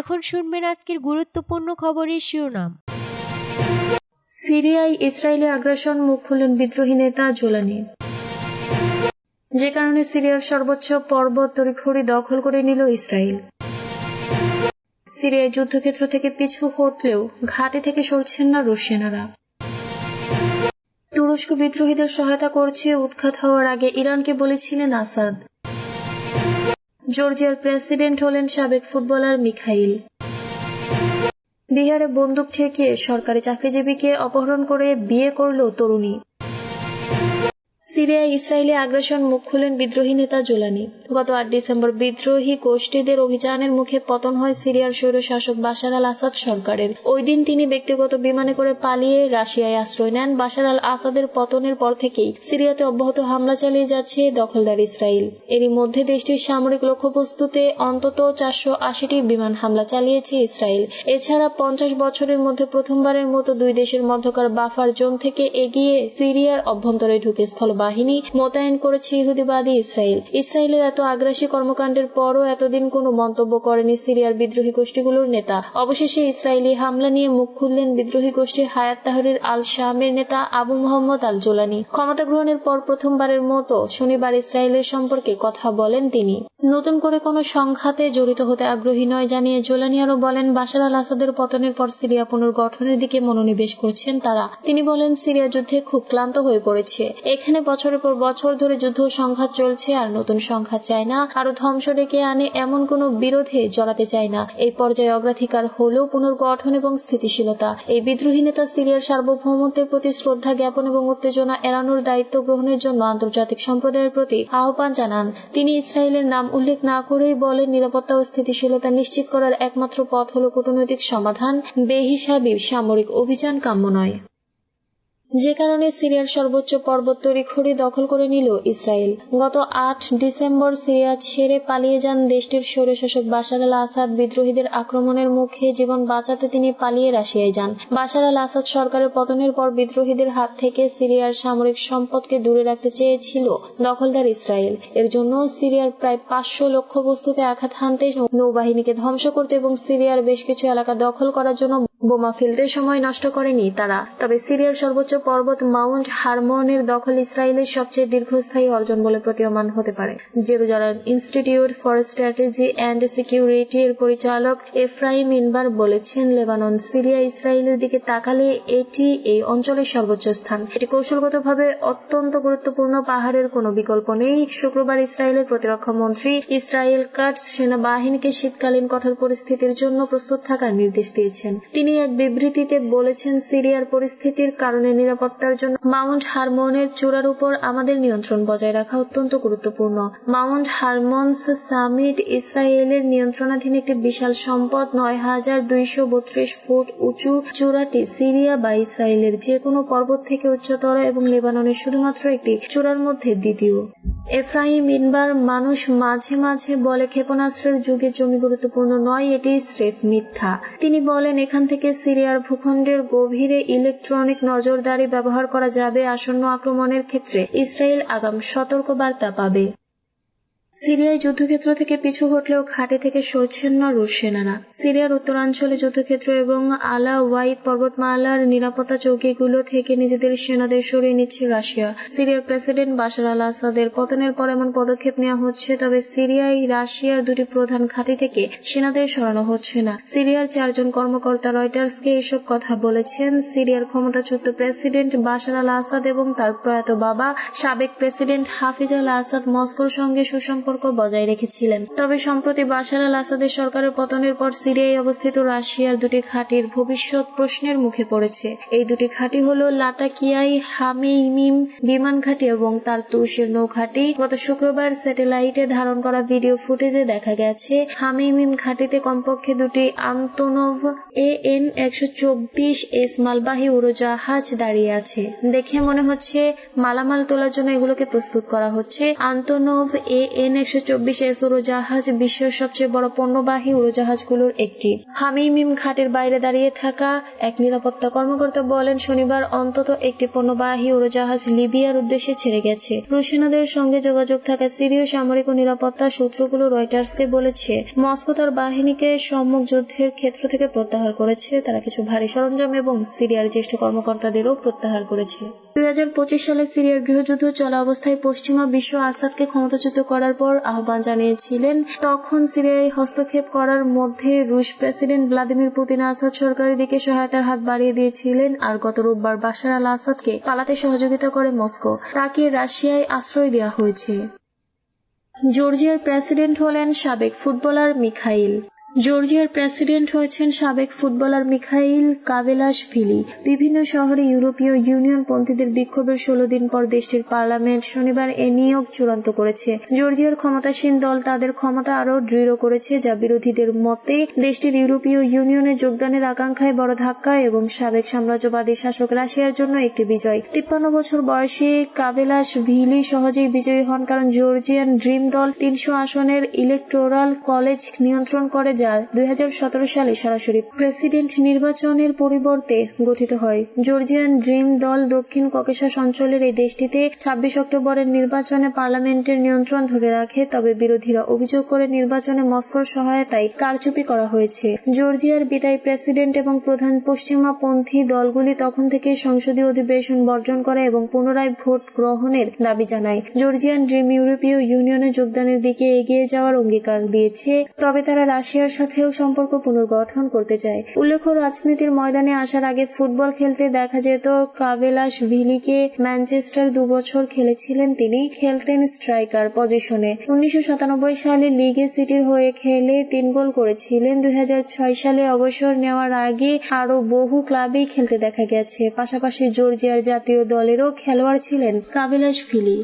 এখন শুনবেন আজকের গুরুত্বপূর্ণ খবরের শিরোনাম। সিরিয়ায় ইসরায়েলি আগ্রাসন, মুখ খুললেন বিদ্রোহী নেতা জোলানি। যে কারণে সিরিয়ার সর্বোচ্চ পর্বত তড়িঘড়ি দখল করে নিল ইসরায়েল। সিরিয়ায় যুদ্ধক্ষেত্র থেকে পিছু হটলেও ঘাটে থেকে সরছেন না রুশ সেনারা। তুরস্ক বিদ্রোহীদের সহায়তা করছে, উৎখাত হওয়ার আগে ইরানকে বলেছিলেন আসাদ। জর্জিয়ার প্রেসিডেন্ট হলেন সাবেক ফুটবলার মিখাইল। বিহারে বন্দুক ঠেকিয়ে সরকারি চাকরিজীবীকে অপহরণ করে বিয়ে করল তরুণী। সিরিয়ায় ইসরায়েলি আগ্রাসন মুখ খুলেন বিদ্রোহী নেতা জোলানি। গত আট ডিসেম্বর বিদ্রোহী গোষ্ঠীদের অভিযানের মুখে পতন হয় সিরিয়ার স্বৈরশাসক বাশার আল আসাদ সরকারের। ওই দিন তিনি ব্যক্তিগত বিমানে করে পালিয়ে রাশিয়ায় আশ্রয় নেন। বাশার আল আসাদের পতনের পর থেকেই সিরিয়াতে অব্যাহত হামলা চালিয়ে যাচ্ছে দখলদার ইসরায়েল। এরই মধ্যে দেশটির সামরিক লক্ষ্যবস্তুতে অন্তত চারশো আশিটি বিমান হামলা চালিয়েছে ইসরায়েল। এছাড়া পঞ্চাশ বছরের মধ্যে প্রথমবারের মতো দুই দেশের মধ্যকার বাফার জোন থেকে এগিয়ে সিরিয়ার অভ্যন্তরে ঢুকে স্থলবাহিনী মোতায়েন করেছে ইহুদিবাদী ইসরায়েল। ইসরায়েলের এত আগ্রাসী কর্মকাণ্ডের পরও এতদিন কোনো মন্তব্য করেনি সিরিয়ার বিদ্রোহী গোষ্ঠীগুলোর নেতা। অবশেষে ইসরায়েলি হামলা নিয়ে মুখ খুললেন বিদ্রোহী গোষ্ঠী হায়াত তাহরির আল শামের নেতা আবু মোহাম্মদ আল জোলানি ক্ষমতা গ্রহণের পর প্রথমবারের মতো শনিবার ইসরায়েলের সম্পর্কে কথা বলেন তিনি। নতুন করে কোনো সংঘাতে জড়িত হতে আগ্রহী নয় জানিয়ে জোলানি আরও বলেন, বাশার আল আসাদের পতনের পর সিরিয়া পুনর্গঠনের দিকে মনোনিবেশ করছেন তারা। তিনি বলেন, সিরিয়া যুদ্ধে খুব ক্লান্ত হয়ে পড়েছে। এখানে বছরের পর বছর ধরে যুদ্ধ সংঘাত চলছে আর নতুন সংঘাত চায় না। আরও ধ্বংস ডেকে আনে এমন কোন বিরোধে জড়াতে চায় না। এই পর্যায়ে অগ্রাধিকার হলেও পুনর্গঠন এবং স্থিতিশীলতা। এই বিদ্রোহী নেতা সিরিয়ার সার্বভৌমত্বের প্রতি শ্রদ্ধা জ্ঞাপন এবং উত্তেজনা এড়ানোর দায়িত্ব গ্রহণের জন্য আন্তর্জাতিক সম্প্রদায়ের প্রতি আহ্বান জানান। তিনি ইসরায়েলের নাম উল্লেখ না করেই বলেন, নিরাপত্তা ও স্থিতিশীলতা নিশ্চিত করার একমাত্র পথ হল কূটনৈতিক সমাধান। বেহিসাবি সামরিক অভিযান কাম্য নয়। যে কারণে সিরিয়ার সর্বোচ্চ পর্বত তড়িঘড়ি দখল করে নিল ইসরায়েল। গত আট ডিসেম্বর সিরিয়া ছেড়ে পালিয়ে যান দেশটির স্বৈরশাসক বাশার আল আসাদ বিদ্রোহীদের আক্রমণের মুখে জীবন বাঁচাতে তিনি পালিয়ে রাশিয়ায় যান। বাশার আল আসাদ সরকারের পতনের পর বিদ্রোহীদের হাত থেকে সিরিয়ার সামরিক সম্পদকে দূরে রাখতে চেয়েছিল দখলদার ইসরায়েল। এর জন্য সিরিয়ার প্রায় পাঁচশো লক্ষ্য বস্তুতে আঘাত হানতে নৌবাহিনীকে ধ্বংস করতে এবং সিরিয়ার বেশ কিছু এলাকা দখল করার জন্য বোমা ফেলতে সময় নষ্ট করেনি তারা, তবে সিরিয়ার সর্বোচ্চ পর্বত মাউন্ট হারমনের দখল ইসরায়েলের সবচেয়ে দীর্ঘস্থায়ী অর্জন বলে প্রতীয়মান হতে পারে। Jerusalem institute for strategy and security এর পরিচালক এফরাইম ইনবার বলেছেন, লেবানন, সিরিয়া, ইসরায়েলের দিকে তাকালে এটি এই অঞ্চলের সর্বোচ্চ স্থান। এটি কৌশলগতভাবে অত্যন্ত গুরুত্বপূর্ণ, পাহাড়ের কোনো বিকল্প নেই। শুক্রবার ইসরায়েলের প্রতিরক্ষা মন্ত্রী ইসরায়েল কাটস সেনাবাহিনীকে শীতকালীন কঠোর পরিস্থিতির জন্য প্রস্তুত থাকার নির্দেশ দিয়েছেন। তিনি এক বিবৃতিতে বলেছেন, সিরিয়ার পরিস্থিতির কারণে নিরাপত্তার জন্য মাউন্ট হারমোনের চূড়ার উপর আমাদের নিয়ন্ত্রণ বজায় রাখা অত্যন্ত গুরুত্বপূর্ণ। মাউন্ট হারমোনস সামিট ইসরায়েলের নিয়ন্ত্রণাধীন একটি বিশাল সম্পদ, নয় হাজার দুইশো বত্রিশ ফুট উঁচু চূড়াটি সিরিয়া বা ইসরায়েলের যে কোনো পর্বত থেকে উচ্চতর এবং লেবাননের শুধুমাত্র একটি চূড়ার মধ্যে দ্বিতীয়। এফরাইম ইনবার মানুষ মাঝে মাঝে বলে, ক্ষেপণাস্ত্রের যুগে জমি গুরুত্বপূর্ণ নয়, এটি স্রেফ মিথ্যা। তিনি বলেন, এখান থেকে সিরিয়ার ভূখণ্ডের গভীরে ইলেকট্রনিক নজরদারি ব্যবহার করা যাবে আসন্ন আক্রমণের ক্ষেত্রে ইসরায়েল আগাম সতর্ক বার্তা পাবে। সিরিয়ায় যুদ্ধক্ষেত্র থেকে পিছু হটলেও ঘাটে থেকে সরছেন না রুশ সেনারা। সিরিয়ার উত্তরাঞ্চলে যুদ্ধক্ষেত্র এবং আলা ওয়াই পর্বতমালার নিরাপত্তা চৌকিগুলো থেকে নিজেদের সেনাদের সরিয়ে নিচ্ছে রাশিয়া। সিরিয়ার প্রেসিডেন্ট বাশার আল আসাদের পতনের পর এমন পদক্ষেপ নেওয়া হচ্ছে, তবে সিরিয়ায় রাশিয়ার দুটি প্রধান ঘাঁটি থেকে সেনাদের সরানো হচ্ছে না। সিরিয়ার চারজন কর্মকর্তা রয়টার্সকে এসব কথা বলেছেন। সিরিয়ার ক্ষমতাচ্যুত প্রেসিডেন্ট বাশার আল আসাদ এবং তার প্রয়াত বাবা সাবেক প্রেসিডেন্ট হাফিজ আল আসাদ মস্কোর সঙ্গে সুসম্পর্ক বজায় রেখেছিলেন। তবে সম্প্রতি বাশার আল আসাদের সরকারের পতনের পর সিরিয়ায় অবস্থিত রাশিয়ার দুটি ঘাঁটির ভবিষ্যৎ প্রশ্নের মুখে পড়েছে। এই দুটি ঘাঁটি হল লাটাকিয়াই হামিমিম বিমান ঘাঁটি এবং তার তুষের নৌঘাঁটি। গত শুক্রবার স্যাটেলাইটে ধারণ করা ভিডিও ফুটেজে দেখা গেছে, হামিমিম ঘাঁটিতে কমপক্ষে দুটি আন্তনভ এ এন একশো চব্বিশ এস মালবাহী উড়োজাহাজ দাঁড়িয়ে আছে। দেখে মনে হচ্ছে মালামাল তোলার জন্য এগুলোকে প্রস্তুত করা হচ্ছে। আন্তনভ এ এন একশো চব্বিশ এস উড়োজাহাজ বিশ্বের সবচেয়ে বড় পণ্যবাহী উড়োজাহাজগুলোর একটি। হামিমিম ঘাটের বাইরে দাঁড়িয়ে থাকা এক নিরাপত্তা কর্মকর্তা বলেন, শনিবার অন্তত একটি পণ্যবাহী উড়োজাহাজ লিবিয়ার উদ্দেশ্যে ছেড়ে গেছে। রুশিনাদের সঙ্গে যোগাযোগ থাকা সিরীয় সামরিক ও নিরাপত্তা সূত্রগুলো রয়টার্সকে বলেছে, মস্কো তার বাহিনীকে সম্মুখ যুদ্ধের ক্ষেত্র থেকে প্রত্যাহার করেছে। তারা কিছু ভারী সরঞ্জাম এবং সিরিয়ার জ্যেষ্ঠ কর্মকর্তাদেরও প্রত্যাহার করেছে। দুই হাজার পঁচিশ সালে সিরিয়ার গৃহযুদ্ধ চলা অবস্থায় পশ্চিমা বিশ্ব আসাদকে ক্ষমতাচ্যুত করার পর আহ্বান জানিয়েছিলেন, তখন সিরিয়ায় হস্তক্ষেপ করার মধ্যে রুশ প্রেসিডেন্ট ভ্লাদিমির পুতিন আসাদ সরকারের দিকে সহায়তার হাত বাড়িয়ে দিয়েছিলেন আর গত রোববার বাশার আল আসাদকে পালাতে সহযোগিতা করে মস্কো। তাকে রাশিয়ায় আশ্রয় দেওয়া হয়েছে। জর্জিয়ার প্রেসিডেন্ট হলেন সাবেক ফুটবলার মিখাইল। জর্জিয়ার প্রেসিডেন্ট হয়েছেন সাবেক ফুটবলার মিখাইল কাবেলাশভিলি বিভিন্ন শহরে ইউরোপীয় ইউনিয়ন পন্থীদের বিক্ষোভের ষোলো দিন পর দেশটির পার্লামেন্ট শনিবার এ নিয়োগ চূড়ান্ত করেছে। জর্জিয়ার ক্ষমতাসীন দল তাদের ক্ষমতা আরও দৃঢ় করেছে, যা বিরোধীদের মতে দেশটির ইউরোপীয় ইউনিয়নে যোগদানের আকাঙ্ক্ষায় বড় ধাক্কা এবং সাবেক সাম্রাজ্যবাদী শাসক রাশিয়ার জন্য একটি বিজয়। তিপ্পান্ন বছর বয়সী কাবেলাস ভিলি সহজেই বিজয়ী হন, কারণ জর্জিয়ান ড্রিম দল তিনশো আসনের ইলেকটোরাল কলেজ নিয়ন্ত্রণ করে, যা দুই হাজার সতেরো সালে সরাসরি প্রেসিডেন্ট নির্বাচনের পরিবর্তে গঠিত হয়। জর্জিয়ান ড্রিম দল দক্ষিণ ককেশাস অঞ্চলের এই দেশটিতে ছাব্বিশ অক্টোবরের নির্বাচনে পার্লামেন্টের নিয়ন্ত্রণ ধরে রাখে, তবে বিরোধীরা অভিযোগ করে নির্বাচনে মস্কোর সহায়তায় কারচুপি করা হয়েছে। জর্জিয়ার বিদায়ী প্রেসিডেন্ট এবং প্রধান পশ্চিমাপন্থী দলগুলি তখন থেকে সংসদীয় অধিবেশন বর্জন করে এবং পুনরায় ভোট গ্রহণের দাবি জানায়। জর্জিয়ান ড্রিম ইউরোপীয় ইউনিয়নে যোগদানের দিকে এগিয়ে যাওয়ার অঙ্গীকার দিয়েছে, তবে তারা রাশিয়ার সাথেও সম্পর্ক পুনর্গঠন করতে চায়। উল্লেখ্য, রাজনীতির ময়দানে আসার আগে ফুটবল খেলতে দেখা যেত কাবেলাস ভিলিকে। ম্যানচেস্টার দু বছর খেলেছিলেন তিনি, খেলতেন স্ট্রাইকার পজিশনে। উনিশশো সাতানব্বই সালে লিগে সিটির হয়ে খেলে তিন গোল করেছিলেন। দুই হাজার ছয় সালে অবসর নেওয়ার আগে আরও বহু ক্লাবেই খেলতে দেখা গেছে। পাশাপাশি জর্জিয়ার জাতীয় দলেরও খেলোয়াড় ছিলেন কাবিলাস ফিলি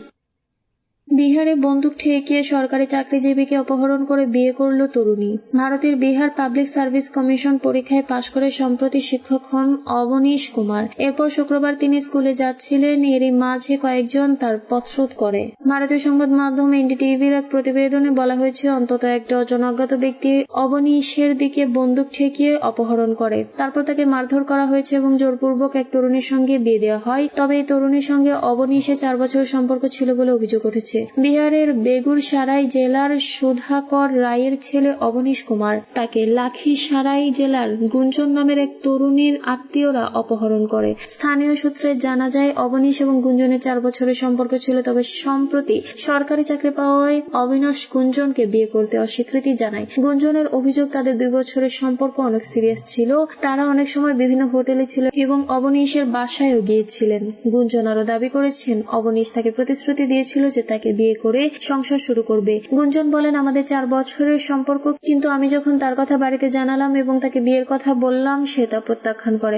বিহারে বন্দুক ঠেকিয়ে সরকারি চাকরিজীবীকে অপহরণ করে বিয়ে করল তরুণী। ভারতের বিহার পাবলিক সার্ভিস কমিশন পরীক্ষায় পাশ করে সম্প্রতি শিক্ষক হন অবনীশ কুমার। এরপর শুক্রবার তিনি স্কুলে যাচ্ছিলেন, এরই মাঝে কয়েকজন তার পথরোধ করে। ভারতীয় সংবাদ মাধ্যম এনডিটিভির এক প্রতিবেদনে বলা হয়েছে, অন্তত এক ডজন অজ্ঞাত ব্যক্তি অবনীশের দিকে বন্দুক ঠেকিয়ে অপহরণ করে। তারপর তাকে মারধর করা হয়েছে এবং জোরপূর্বক এক তরুণীর সঙ্গে বিয়ে দেওয়া হয়। তবে এই তরুণীর সঙ্গে অবনীশে চার বছর সম্পর্ক ছিল বলে অভিযোগ উঠেছে। বিহারের বেগুরসারাই জেলার সুধাকর রায়ের ছেলে অবনীশ কুমার। তাকে লাখি সারাই জেলার গুঞ্জন নামের এক তরুণীর আত্মীয়রা অপহরণ করে। স্থানীয় সূত্রে জানা যায়, অবনীশ এবং গুঞ্জনের চার বছরের সম্পর্ক ছিল, তবে সম্প্রতি সরকারি চাকরি পাওয়ায় অবিনাশ গুঞ্জনকে বিয়ে করতে অস্বীকৃতি জানায়। গুঞ্জনের অভিযোগ তাদের দুই বছরের সম্পর্ক অনেক সিরিয়াস ছিল। তারা অনেক সময় বিভিন্ন হোটেলে ছিল এবং অবনীশের বাসায়ও গিয়েছিলেন। গুঞ্জন আরও দাবি করেছেন, অবনীশ তাকে প্রতিশ্রুতি দিয়েছিল যে তাকে বিয়ে করে সংসার শুরু করবে। গুঞ্জন বলেন, আমাদের চার বছরের সম্পর্ক, কিন্তু আমি যখন তার কথা বাড়িতে জানালাম এবং তাকে বিয়ের কথা বললাম, সে তা প্রত্যাখ্যান করে।